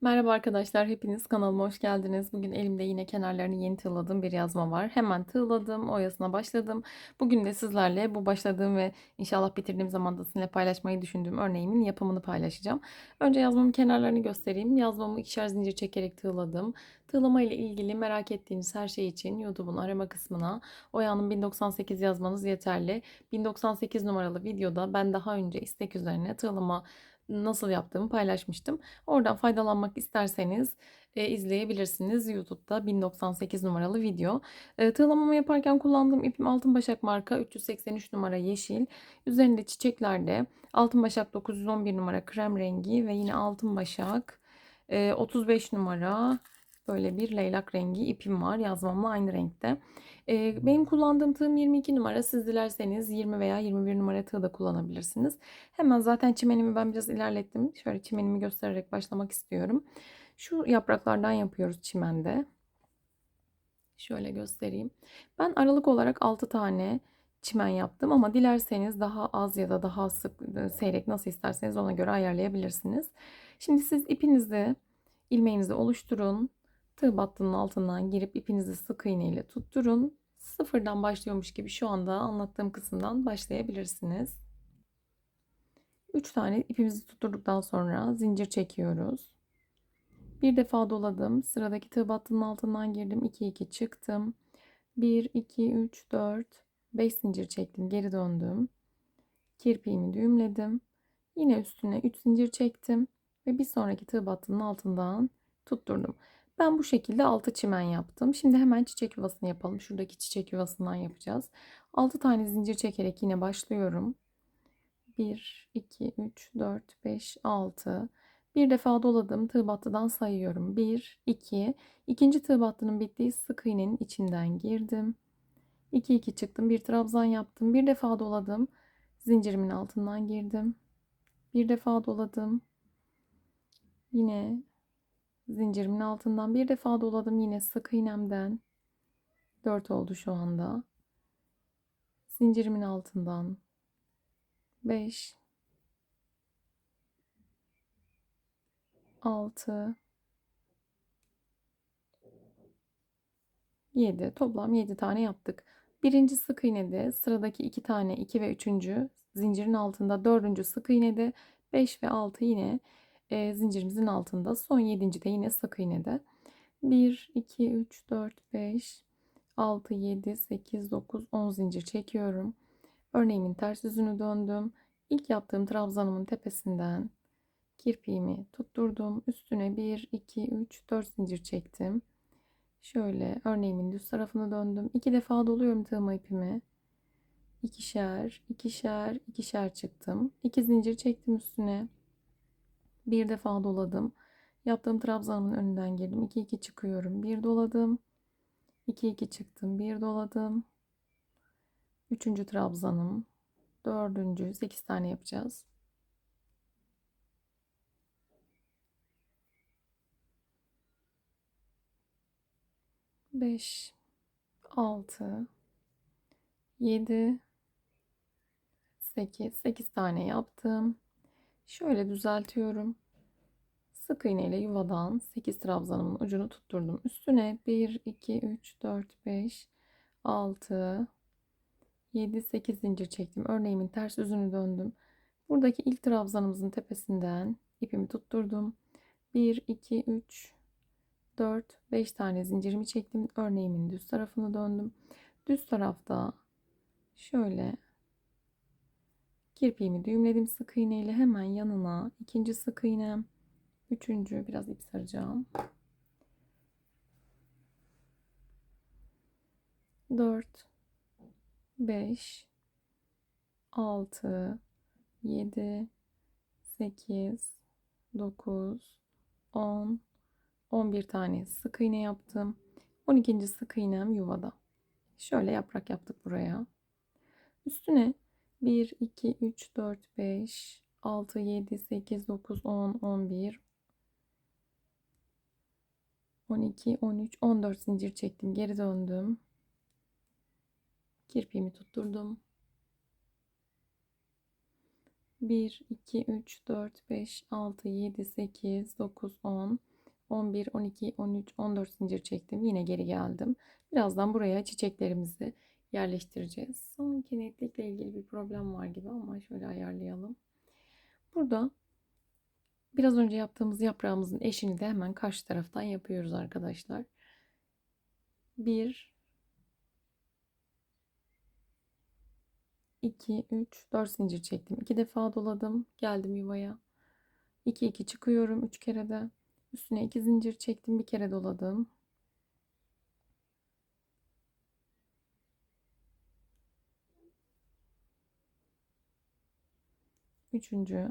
Merhaba arkadaşlar, hepiniz kanalıma hoş geldiniz. Bugün elimde yine kenarlarını yeni tığladığım bir yazma var. Hemen tığladım, oyasına başladım. Bugün de sizlerle bu başladığım ve inşallah bitirdiğim zaman da sizinle paylaşmayı düşündüğüm örneğimin yapımını paylaşacağım. Önce yazmamın kenarlarını göstereyim. Yazmamı ikişer zincir çekerek tığladım. Tığlama ile ilgili merak ettiğiniz her şey için YouTube'un arama kısmına Oya'nın 1098 yazmanız yeterli. 1098 numaralı videoda ben daha önce istek üzerine tığlama nasıl yaptığımı paylaşmıştım. Oradan faydalanmak isterseniz e, izleyebilirsiniz. YouTube'da 1098 numaralı video. E, tığlamamı yaparken kullandığım ipim Altın Başak marka 383 numara yeşil. Üzerinde çiçeklerde Altın Başak 911 numara krem rengi ve yine Altın Başak e, 35 numara böyle bir leylak rengi ipim var. Yazmamla aynı renkte. E, benim kullandığım tığım 22 numara. Siz dilerseniz 20 veya 21 numara tığ da kullanabilirsiniz. Hemen zaten çimenimi ben biraz ilerlettim. Şöyle çimenimi göstererek başlamak istiyorum. Şu yapraklardan yapıyoruz çimende. Şöyle göstereyim. Ben aralık olarak 6 tane çimen yaptım ama dilerseniz daha az ya da daha sık seyrek nasıl isterseniz ona göre ayarlayabilirsiniz. Şimdi siz ipinizi ilmeğinizi oluşturun. Tığ battının altından girip ipinizi sık iğne ile tutturun. Sıfırdan başlıyormuş gibi şu anda anlattığım kısımdan başlayabilirsiniz. 3 tane ipimizi tutturduktan sonra zincir çekiyoruz. Bir defa doladım. Sıradaki tığ battının altından girdim. 2 2 çıktım. 1 2 3 4 5 zincir çektim. Geri döndüm. Kirpiğimi düğümledim. Yine üstüne 3 zincir çektim ve bir sonraki tığ battının altından tutturdum. Ben bu şekilde 6 çimen yaptım. Şimdi hemen çiçek yuvasını yapalım. Şuradaki çiçek yuvasından yapacağız. 6 tane zincir çekerek yine başlıyorum. 1, 2, 3, 4, 5, 6. Bir defa doladım. Tığ battıdan sayıyorum. 1, 2. İkinci tığ battının bittiği sık iğnenin içinden girdim. 2, 2 çıktım. Bir trabzan yaptım. Bir defa doladım. Zincirimin altından girdim. Bir defa doladım. Yine zincirimin altından bir defa doladım yine sık iğnemden 4 oldu şu anda zincirimin altından 5 6 7 toplam 7 tane yaptık. Birinci sık iğnede sıradaki 2 tane 2 ve 3. zincirin altında 4. sık iğnede 5 ve 6 yine e, zincirimizin altında. Son 7. de yine sık iğnede. 1, 2, 3, 4, 5, 6, 7, 8, 9, 10 zincir çekiyorum. Örneğimin ters yüzünü döndüm. İlk yaptığım trabzanımın tepesinden kirpiğimi tutturdum. Üstüne 1, 2, 3, 4 zincir çektim. Şöyle örneğimin düz tarafını döndüm. İki defa doluyorum tığma ipimi. İkişer, ikişer, ikişer çıktım. İki zincir çektim üstüne. Bir defa doladım. Yaptığım trabzanımın önünden girdim. 2 2 çıkıyorum. Bir doladım. 2 2 çıktım. Bir doladım. Üçüncü trabzanım. Dördüncü. 8 tane yapacağız. Beş, altı, yedi, sekiz. Sekiz tane yaptım. Şöyle düzeltiyorum. Sık iğne ile yuvadan 8 trabzanımın ucunu tutturdum. Üstüne 1, 2, 3, 4, 5, 6, 7, 8 zincir çektim. Örneğimin ters yüzünü döndüm. Buradaki ilk trabzanımızın tepesinden ipimi tutturdum. 1, 2, 3, 4, 5 tane zincirimi çektim. Örneğimin düz tarafını döndüm. Düz tarafta şöyle Kirpiğimi düğümledim sık iğne ile hemen yanına ikinci sık iğnem, üçüncü biraz ip saracağım. 4 5 6 7 8 9 10 11 tane sık iğne yaptım. 12. sık iğnem yuvada. Şöyle yaprak yaptık buraya. Üstüne 1, 2, 3, 4, 5, 6, 7, 8, 9, 10, 11, 12, 13, 14 zincir çektim. Geri döndüm. Kirpiğimi tutturdum. 1, 2, 3, 4, 5, 6, 7, 8, 9, 10, 11, 12, 13, 14 zincir çektim. Yine geri geldim. Birazdan buraya çiçeklerimizi yerleştireceğiz. Sanki netlikle ilgili bir problem var gibi ama şöyle ayarlayalım. Burada biraz önce yaptığımız yaprağımızın eşini de hemen karşı taraftan yapıyoruz arkadaşlar. 1 2 3 4 zincir çektim. 2 defa doladım. Geldim yuvaya. 2 2 çıkıyorum 3 kere de. Üstüne 2 zincir çektim. Bir kere doladım. Üçüncü,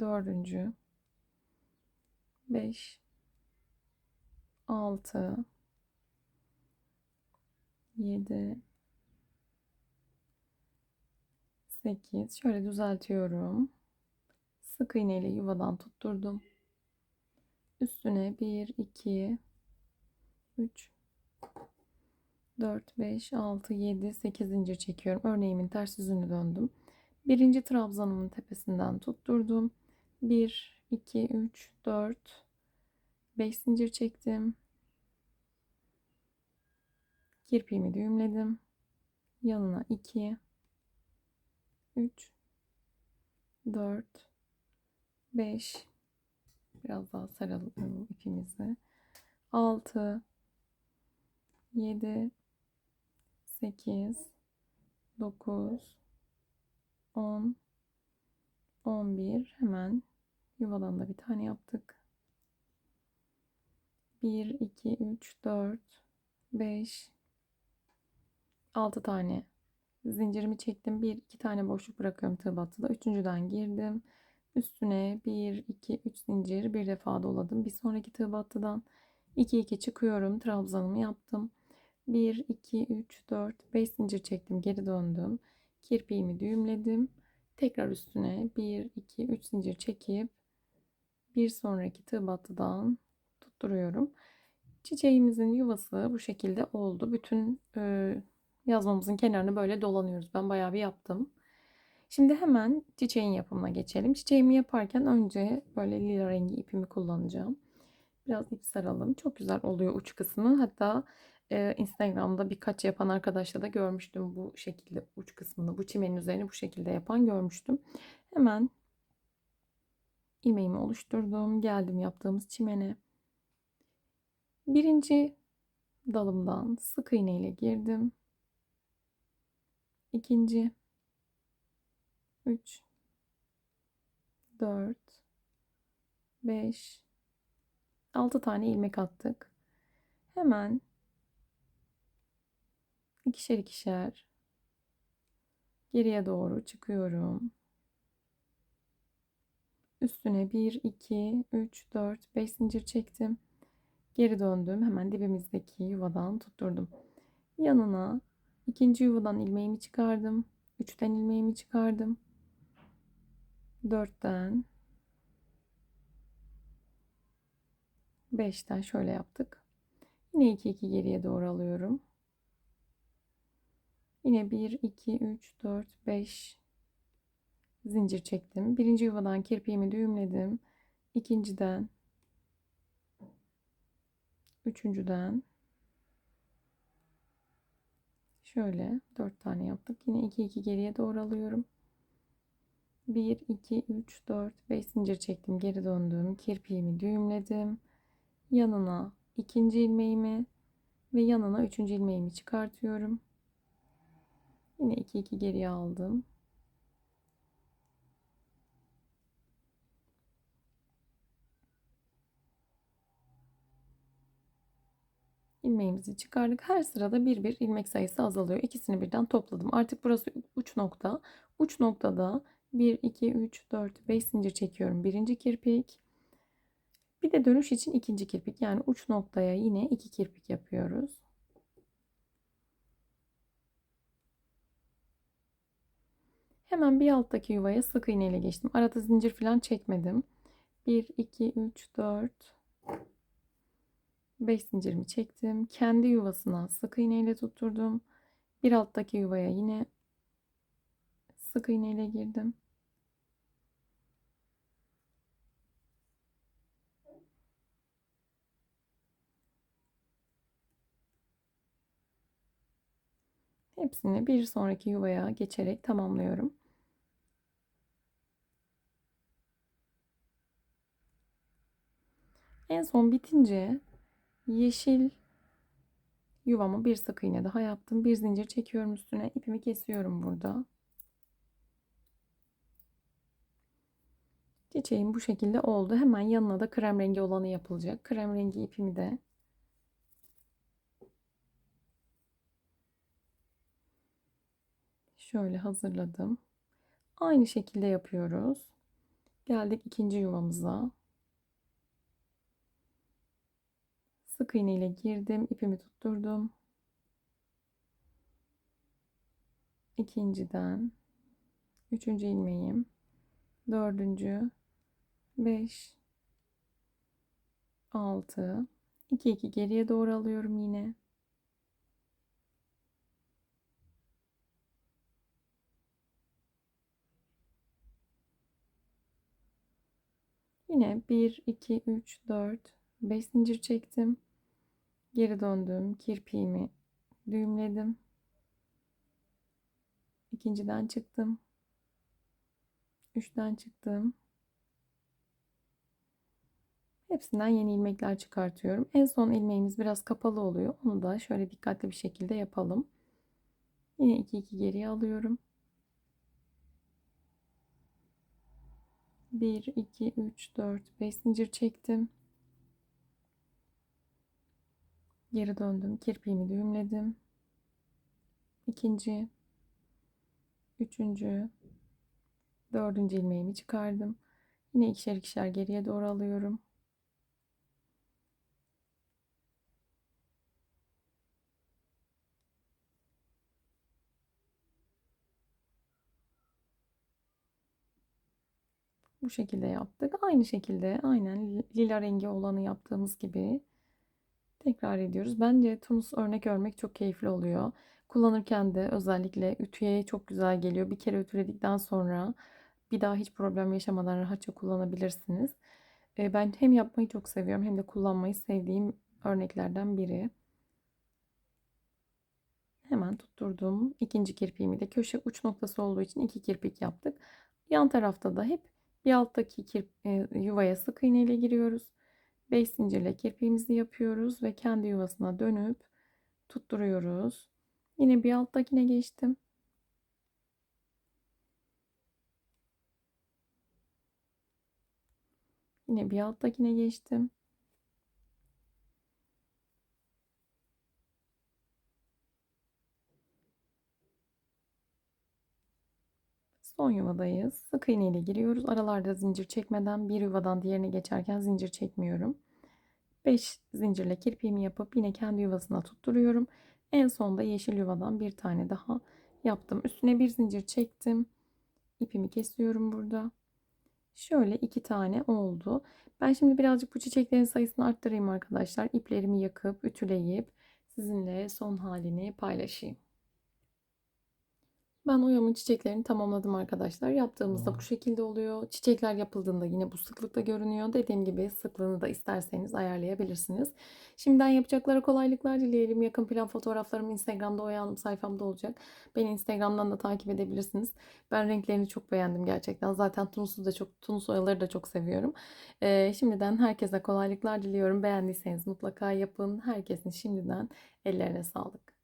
dördüncü, beş, altı, yedi, sekiz. Şöyle düzeltiyorum. Sık iğne ile yuvadan tutturdum. Üstüne bir, iki, üç, 4, 5, 6, 7, 8 zincir çekiyorum. Örneğimin ters yüzünü döndüm. Birinci trabzanımın tepesinden tutturdum. 1, 2, 3, 4, 5 zincir çektim. Kirpiğimi düğümledim. Yanına 2, 3, 4, 5, biraz daha saralım ipimizi. 6, 7, 8, 9, 10, 11. Hemen yuvadan da bir tane yaptık. 1, 2, 3, 4, 5, 6 tane zincirimi çektim. 1, 2 tane boşluk bırakıyorum tığ battıda. Üçüncüden girdim. Üstüne 1, 2, 3 zincir bir defa doladım. Bir sonraki tığ battıdan 2, 2 çıkıyorum. Trabzanımı yaptım. 1, 2, 3, 4, 5 zincir çektim. Geri döndüm. Kirpiğimi düğümledim. Tekrar üstüne 1, 2, 3 zincir çekip bir sonraki tığ battıdan tutturuyorum. Çiçeğimizin yuvası bu şekilde oldu. Bütün e, yazmamızın kenarını böyle dolanıyoruz. Ben bayağı bir yaptım. Şimdi hemen çiçeğin yapımına geçelim. Çiçeğimi yaparken önce böyle lila rengi ipimi kullanacağım. Biraz ip saralım. Çok güzel oluyor uç kısmı. Hatta e, Instagram'da birkaç yapan arkadaşla da görmüştüm bu şekilde uç kısmını. Bu çimenin üzerine bu şekilde yapan görmüştüm. Hemen ilmeğimi oluşturdum. Geldim yaptığımız çimene. Birinci dalımdan sık iğne ile girdim. İkinci 3 4 5 6 tane ilmek attık. Hemen ikişer ikişer geriye doğru çıkıyorum. Üstüne 1 2 3 4 5 zincir çektim. Geri döndüm. Hemen dibimizdeki yuvadan tutturdum. Yanına ikinci yuvadan ilmeğimi çıkardım. Üçten ilmeğimi çıkardım. Dörtten 5'ten şöyle yaptık. Yine 2 2 geriye doğru alıyorum. Yine 1 2 3 4 5 zincir çektim. Birinci yuvadan kirpiğimi düğümledim. İkinciden üçüncüden şöyle 4 tane yaptık. Yine 2 2 geriye doğru alıyorum. 1 2 3 4 5 zincir çektim. Geri döndüm. Kirpiğimi düğümledim yanına ikinci ilmeğimi ve yanına üçüncü ilmeğimi çıkartıyorum. Yine 2 2 geriye aldım. ilmeğimizi çıkardık. Her sırada bir bir ilmek sayısı azalıyor. İkisini birden topladım. Artık burası uç nokta. Uç noktada 1, 2, 3, 4, 5 zincir çekiyorum. Birinci kirpik. Bir de dönüş için ikinci kirpik yani uç noktaya yine iki kirpik yapıyoruz. Hemen bir alttaki yuvaya sık iğne ile geçtim. Arada zincir falan çekmedim. 1 2 3 4 5 zincirimi çektim. Kendi yuvasına sık iğne ile tutturdum. Bir alttaki yuvaya yine sık iğne ile girdim. Hepsini bir sonraki yuvaya geçerek tamamlıyorum. En son bitince yeşil yuvamı bir sık iğne daha yaptım. Bir zincir çekiyorum üstüne. ipimi kesiyorum burada. Çiçeğim bu şekilde oldu. Hemen yanına da krem rengi olanı yapılacak. Krem rengi ipimi de şöyle hazırladım. Aynı şekilde yapıyoruz. Geldik ikinci yuvamıza. Sık iğne ile girdim. ipimi tutturdum. İkinciden üçüncü ilmeğim. Dördüncü. Beş. Altı. İki iki geriye doğru alıyorum yine. Yine 1, 2, 3, 4, 5 zincir çektim. Geri döndüm. Kirpiğimi düğümledim. İkinciden çıktım. Üçten çıktım. Hepsinden yeni ilmekler çıkartıyorum. En son ilmeğimiz biraz kapalı oluyor. Onu da şöyle dikkatli bir şekilde yapalım. Yine 2 2 geriye alıyorum. 1 2 3 4 5 zincir çektim. Geri döndüm. Kirpiğimi düğümledim. İkinci, üçüncü, dördüncü ilmeğimi çıkardım. Yine ikişer ikişer geriye doğru alıyorum. Bu şekilde yaptık. Aynı şekilde aynen lila rengi olanı yaptığımız gibi tekrar ediyoruz. Bence tunus örnek örmek çok keyifli oluyor. Kullanırken de özellikle ütüye çok güzel geliyor. Bir kere ütüledikten sonra bir daha hiç problem yaşamadan rahatça kullanabilirsiniz. E, ben hem yapmayı çok seviyorum hem de kullanmayı sevdiğim örneklerden biri. Hemen tutturdum. İkinci kirpiğimi de köşe uç noktası olduğu için iki kirpik yaptık. Yan tarafta da hep bir alttaki kirp, e, yuvaya sık iğne ile giriyoruz. 5 zincirle kirpiğimizi yapıyoruz ve kendi yuvasına dönüp tutturuyoruz. Yine bir alttakine geçtim. Yine bir alttakine geçtim. Son yuvadayız. Sık iğne giriyoruz. Aralarda zincir çekmeden bir yuvadan diğerine geçerken zincir çekmiyorum. 5 zincirle kirpiğimi yapıp yine kendi yuvasına tutturuyorum. En sonda yeşil yuvadan bir tane daha yaptım. Üstüne bir zincir çektim. İpimi kesiyorum burada. Şöyle iki tane oldu. Ben şimdi birazcık bu çiçeklerin sayısını arttırayım arkadaşlar. İplerimi yakıp ütüleyip sizinle son halini paylaşayım. Ben oyamın çiçeklerini tamamladım arkadaşlar. Yaptığımızda bu şekilde oluyor. Çiçekler yapıldığında yine bu sıklıkta görünüyor. Dediğim gibi sıklığını da isterseniz ayarlayabilirsiniz. Şimdiden yapacaklara kolaylıklar dileyelim. Yakın plan fotoğraflarım Instagram'da Oya sayfamda olacak. Beni Instagram'dan da takip edebilirsiniz. Ben renklerini çok beğendim gerçekten. Zaten Tunus'u da çok, Tunus oyaları da çok seviyorum. Ee, şimdiden herkese kolaylıklar diliyorum. Beğendiyseniz mutlaka yapın. Herkesin şimdiden ellerine sağlık.